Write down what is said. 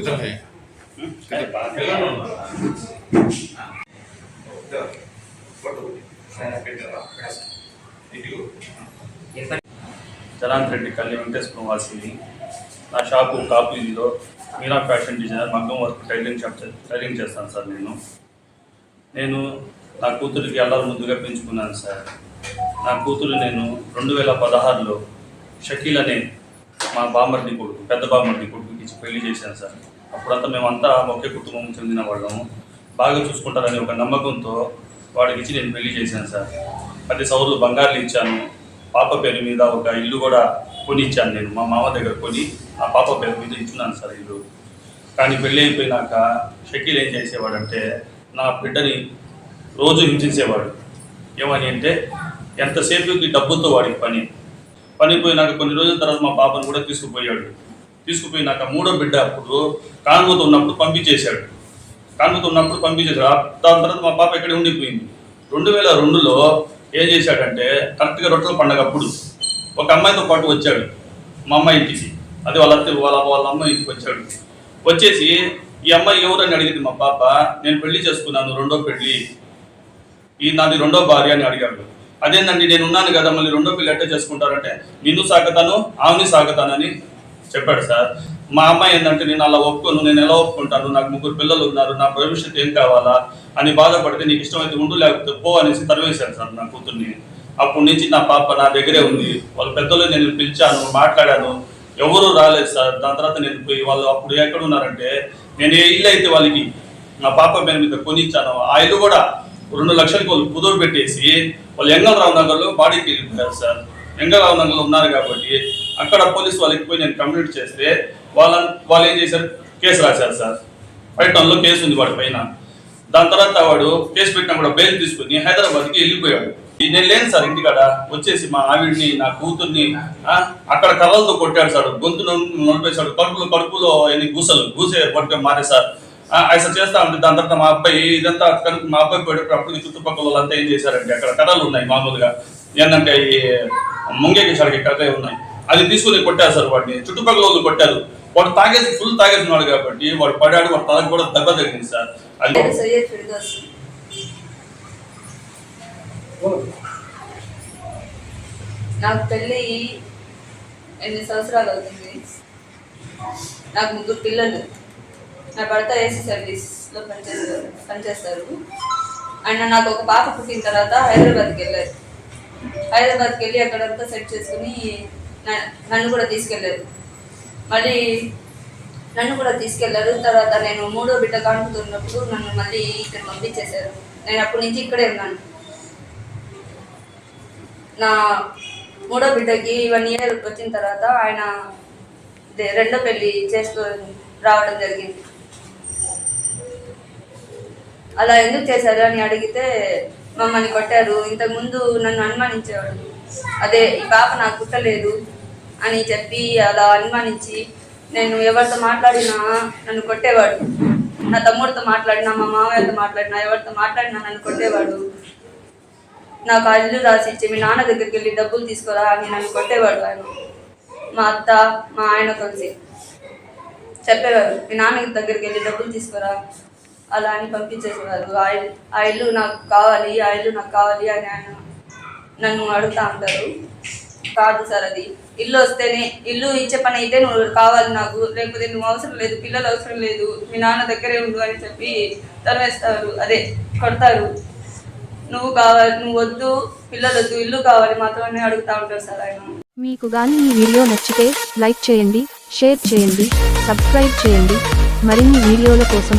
किधर है చలాంత్ రెడ్డి కళ్ళి వెంకటేశ్వరం వాసిని నా షాపు కాపులీలో మీనా ఫ్యాషన్ డిజైనర్ మగ్గం వర్క్ టైలింగ్ షాప్ టైలింగ్ చేస్తాను సార్ నేను. నేను నా కూతురికి అల్లరి ముందుగా పెంచుకున్నాను సార్. నా కూతురు నేను రెండు వేల పదహారులో షకీల్ అనే మా బామర్ని కొడుకు పెద్ద బామర్ని కొడుకు ఇచ్చి పెళ్ళి చేశాను సార్. అప్పుడంతా మేమంతా ఒకే కుటుంబం చెందిన వాళ్ళము. బాగా చూసుకుంటారని ఒక నమ్మకంతో వాడికి ఇచ్చి నేను పెళ్ళి చేశాను సార్. పది సౌరులు బంగారులు ఇచ్చాను. పాప పేరు మీద ఒక ఇల్లు కూడా కొని ఇచ్చాను నేను. మా మామ దగ్గర కొని ఆ పాప పేరు మీద ఇచ్చున్నాను సార్ ఇల్లు. కానీ పెళ్ళి అయిపోయినాక షకీల్ ఏం చేసేవాడంటే నా బిడ్డని రోజు హింసించేవాడు. ఏమని అంటే ఎంతసేపు డబ్బుతో వాడికి పని. పని పోయినాక కొన్ని రోజుల తర్వాత మా పాపను కూడా తీసుకుపోయాడు. తీసుకుపోయినాక మూడో బిడ్డ అప్పుడు కాన్మూత ఉన్నప్పుడు పంపించేశాడు. కాన్మూత ఉన్నప్పుడు పంపించేశాడు. దాని తర్వాత మా పాప ఇక్కడే ఉండిపోయింది. రెండు వేల రెండులో ఏం చేశాడంటే కరెక్ట్గా రొట్టెల పండగ అప్పుడు ఒక అమ్మాయితో పాటు వచ్చాడు. మా అమ్మాయి ఇంటికి. అది వాళ్ళ అత్త వాళ్ళ వాళ్ళ అమ్మాయి ఇంటికి వచ్చాడు. వచ్చేసి ఈ అమ్మాయి ఎవరని అడిగింది మా పాప నేను పెళ్ళి చేసుకున్నాను రెండో పెళ్ళి. ఈ నాది రెండో భార్య అని అడిగాడు. అదేందండి నేను ఉన్నాను కదా మళ్ళీ రెండో పెళ్ళి ఎట్ట చేసుకుంటారంటే నిన్ను సాగుతాను ఆమెని సాగుతానని చెప్పాడు సార్. మా అమ్మాయి ఏంటంటే నేను అలా ఒప్పుకోను నేను ఎలా ఒప్పుకుంటాను? నాకు ముగ్గురు పిల్లలు ఉన్నారు నా భవిష్యత్తు ఏం కావాలా? అని బాధపడితే నీకు ఇష్టమైతే ఉండు లేకపోతే పో అనేసి తరివేశాను సార్ నా కూతుర్ని. అప్పటి నుంచి నా పాప నా దగ్గరే ఉంది. వాళ్ళ పెద్దలు నేను పిలిచాను మాట్లాడాను. ఎవరు రాలేదు సార్. దాని తర్వాత నేను పోయి వాళ్ళు అప్పుడు ఎక్కడ ఉన్నారంటే నేను ఏ ఇల్లు అయితే వాళ్ళకి నా పాప పేరు మీద కొనిచ్చాను ఆ ఇల్లు కూడా రెండు లక్షలకు వాళ్ళు కుదురు పెట్టేసి వాళ్ళు ఎంగళరావు నగర్లో బాడీకి వెళ్ళిపోయారు సార్. ఎంగళరావు ఉన్నారు కాబట్టి అక్కడ పోలీస్ వాళ్ళకి పోయి నేను కంప్లైంట్ చేస్తే వాళ్ళ వాళ్ళు ఏం చేశారు? కేసు రాశారు సార్. పైటంలో కేసు ఉంది వాడి పైన. దాని తర్వాత వాడు కేసు పెట్టినా కూడా బెయిల్ తీసుకుని హైదరాబాద్కి వెళ్ళిపోయాడు. ఈ నేను లేను సార్ ఇంటికాడ వచ్చేసి మా ఆవిడ్ని నా కూతుర్ని అక్కడ కర్రలతో కొట్టాడు సార్. గొంతు నొలిపేశాడు. కడుపులో కడుపులో ఎన్ని గూసలు గూసే పట్టుకొని మారే సార్. ఆ, అసలు చేస్తా ఉంటే దాని తర్వాత మా అబ్బాయి ఇదంతా కనుక మా అబ్బాయి పోయేటప్పుడు అప్పుడు చుట్టుపక్కల వాళ్ళంతా ఏం చేశారంటే అక్కడ కర్రలు ఉన్నాయి మామూలుగా. ఏంటంటే ఈ ముంగేకి ఉన్నాయి. అది తీసుకుని కొట్టారు సార్ వాడిని. చుట్టుపక్కల వాళ్ళు కొట్టారు. వాడు తాగేసి ఫుల్ తాగేసినాడు కాబట్టి వాడు పడాడు వాడు తలకు కూడా దెబ్బ తగ్గింది సార్. అది నాకు పెళ్ళి ఎన్ని సంవత్సరాలు అవుతుంది. నాకు ముగ్గురు పిల్లలు. నా భర్త ఏసీ సర్వీస్లో పనిచేస్తారు పనిచేస్తారు. అండ్ నాకు ఒక పాప పుట్టిన తర్వాత హైదరాబాద్కి వెళ్ళారు. హైదరాబాద్కి వెళ్ళి అక్కడంతా సెట్ చేసుకుని నన్ను కూడా తీసుకెళ్ళారు. మళ్ళీ నన్ను కూడా తీసుకెళ్ళారు తర్వాత నేను మూడో బిడ్డ కానుకుతున్నప్పుడు నన్ను మళ్ళీ ఇక్కడ పంపించేశారు. నేను అప్పటి నుంచి ఇక్కడే ఉన్నాను. నా మూడో బిడ్డకి వన్ ఇయర్ వచ్చిన తర్వాత ఆయన రెండో పెళ్ళి చేసుకో రావడం జరిగింది. అలా ఎందుకు చేశారు అని అడిగితే మమ్మల్ని కొట్టారు. ఇంతకుముందు నన్ను అనుమానించేవాడు. అదే ఈ పాప నాకు పుట్టలేదు అని చెప్పి అలా అనుమానించి నేను ఎవరితో మాట్లాడినా నన్ను కొట్టేవాడు. నా తమ్ముడితో మాట్లాడినా మా మామయ్యతో మాట్లాడినా ఎవరితో మాట్లాడినా నన్ను కొట్టేవాడు. నాకు ఆ ఇల్లు రాసి మీ నాన్న దగ్గరికి వెళ్ళి డబ్బులు తీసుకురా అని నన్ను కొట్టేవాడు ఆయన. మా అత్త మా ఆయన కలిసి చెప్పేవారు. మీ నాన్న దగ్గరికి వెళ్ళి డబ్బులు తీసుకురా. అలా అని పంపించేసేవారు. ఆయిల్ ఆయిల్ ఆ ఇల్లు నాకు కావాలి ఆ ఇల్లు నాకు కావాలి అని ఆయన నన్ను అడుగుతా ఉంటారు. కాదు సార్ అది. ఇల్లు వస్తేనే ఇల్లు ఇచ్చే పని అయితే నువ్వు కావాలి నాకు. లేకపోతే నువ్వు అవసరం లేదు పిల్లలు అవసరం లేదు. మీ నాన్న దగ్గరే ఉండు అని చెప్పి తరవేస్తారు అదే కొడతారు. నువ్వు కావాలి నువ్వు వద్దు పిల్లలు వద్దు ఇల్లు కావాలి మాత్రమే అడుగుతా ఉంటారు సార్ ఆయన. మీకు కానీ ఈ వీడియో నచ్చితే లైక్ చేయండి షేర్ చేయండి సబ్స్క్రైబ్ చేయండి. మరిన్ని వీడియోల కోసం